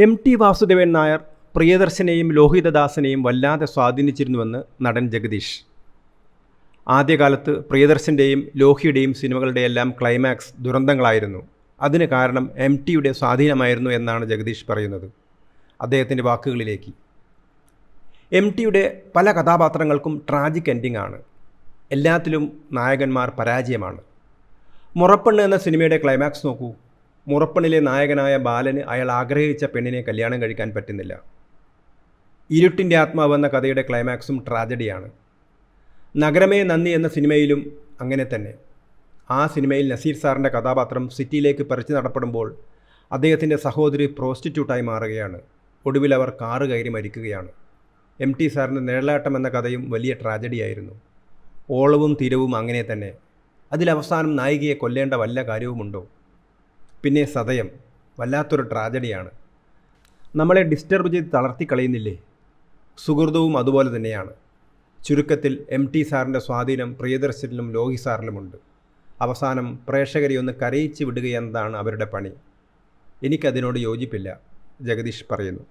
M T Vasudevan Nair പ്രിയദർശനെയും ലോഹിതദാസനെയും വല്ലാതെ സ്വാധീനിച്ചിരുന്നുവെന്ന് നടൻ ജഗദീഷ്. ആദ്യകാലത്ത് പ്രിയദർശന്റെയും ലോഹിയുടെയും സിനിമകളുടെയെല്ലാം ക്ലൈമാക്സ് ദുരന്തങ്ങളായിരുന്നു. അതിന് കാരണം എം ടിയുടെ സ്വാധീനമായിരുന്നു എന്നാണ് ജഗദീഷ് പറയുന്നത്. അദ്ദേഹത്തിന്റെ വാക്കുകളിലേക്ക്. എം ടിയുടെ പല കഥാപാത്രങ്ങൾക്കും ട്രാജിക് എൻഡിംഗ് ആണ്. എല്ലാത്തിലും നായകന്മാർ പരാജയമാണ്. മുറപ്പെണ്ണ് എന്ന സിനിമയുടെ ക്ലൈമാക്സ് നോക്കൂ. മുറപ്പെണ്ണിലെ നായകനായ ബാലന് അയാൾ ആഗ്രഹിച്ച പെണ്ണിനെ കല്യാണം കഴിക്കാൻ പറ്റുന്നില്ല. ഇരുട്ടിന്റെ ആത്മാവെന്ന കഥയുടെ ക്ലൈമാക്സും ട്രാജഡിയാണ്. നഗരമേ നന്ദി എന്ന സിനിമയിലും അങ്ങനെ തന്നെ. ആ സിനിമയിൽ നസീർ സാറിന്റെ കഥാപാത്രം സിറ്റിയിലേക്ക് പറിച്ചു നടപ്പെടുമ്പോൾ അദ്ദേഹത്തിന്റെ സഹോദരി പ്രോസ്റ്റിറ്റ്യൂട്ടായി മാറുകയാണ്. ഒടുവിൽ അവർ കാറ് കയറി മരിക്കുകയാണ്. എം ടി സാറിന്റെ നിഴലാട്ടം എന്ന കഥയും വലിയ ട്രാജഡിയായിരുന്നു. ഓളവും തിരവും അങ്ങനെ തന്നെ. അതിലവസാനം നായികയെ കൊല്ലേണ്ട വല്ല കാര്യവുമുണ്ടോ? പിന്നെ സതയം വല്ലാത്തൊരു ട്രാജഡിയാണ്. നമ്മളെ ഡിസ്റ്റർബ് ചെയ്ത് തളർത്തിക്കളയുന്നില്ലേ സുഹൃതവും അതുപോലെ തന്നെയാണ്. ചുരുക്കത്തിൽ എം ടി സാറിന്റെ സ്വാധീനം പ്രിയദർശനിലും ലോഹി സാറിലുമുണ്ട് അവസാനം പ്രേക്ഷകരെ ഒന്ന് കരയിച്ച് വിടുകയെന്നതാണ് അവരുടെ പണി. എനിക്കതിനോട് യോജിപ്പില്ല ജഗദീഷ് പറയുന്നു.